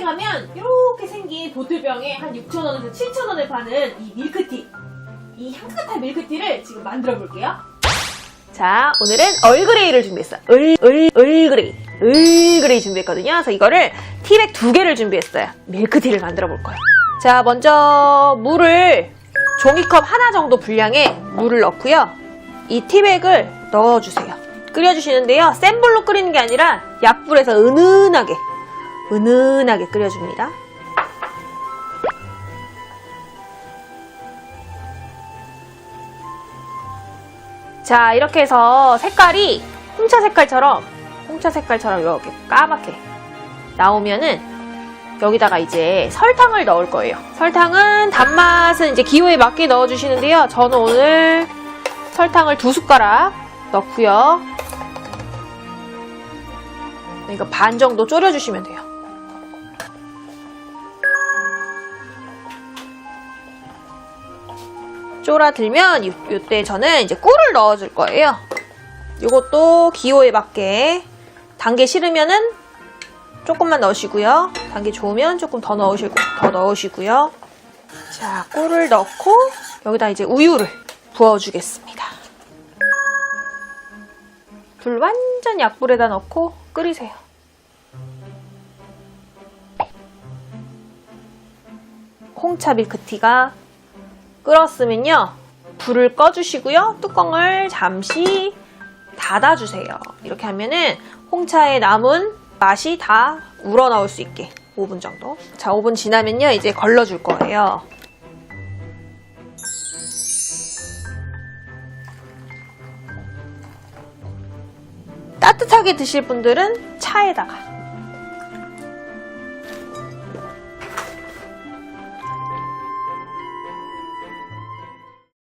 가면 이렇게 생긴 보틀병에 한 6,000원에서 7,000원에 파는 이 밀크티. 이 향긋한 밀크티를 지금 만들어 볼게요. 자, 오늘은 얼그레이를 준비했어요. 얼, 얼, 얼그레이. 얼그레이 준비했거든요. 그래서 이거를 티백 두 개를 준비했어요. 밀크티를 만들어 볼 거예요. 자, 먼저 물을 종이컵 하나 정도 분량의 물을 넣고요. 이 티백을 넣어주세요. 끓여주시는데요. 센 불로 끓이는 게 아니라 약불에서 은은하게, 은은하게 끓여줍니다. 자, 이렇게 해서 색깔이 홍차 색깔처럼, 홍차 색깔처럼 이렇게 까맣게 나오면은 여기다가 이제 설탕을 넣을 거예요. 설탕은 단맛은 이제 기호에 맞게 넣어주시는데요. 저는 오늘 설탕을 두 숟가락 넣고요. 이거 반 정도 졸여주시면 돼요. 쫄아들면 이- 이때 저는 이제 꿀을 넣어줄 거예요. 이것도 기호에 맞게 단계 싫으면은 조금만 넣으시고요. 단계 좋으면 조금 더 넣으시고 더 넣으시고요. 자, 꿀을 넣고 여기다 이제 우유를 부어주겠습니다. 불 완전 약불에다 넣고 끓이세요. 홍차 밀크티가 끓었으면요. 불을 꺼주시고요. 뚜껑을 잠시 닫아주세요. 이렇게 하면은 홍차에 남은 맛이 다 우러나올 수 있게 5분 정도. 자, 5분 지나면요. 이제 걸러줄 거예요. 따뜻하게 드실 분들은 차에다가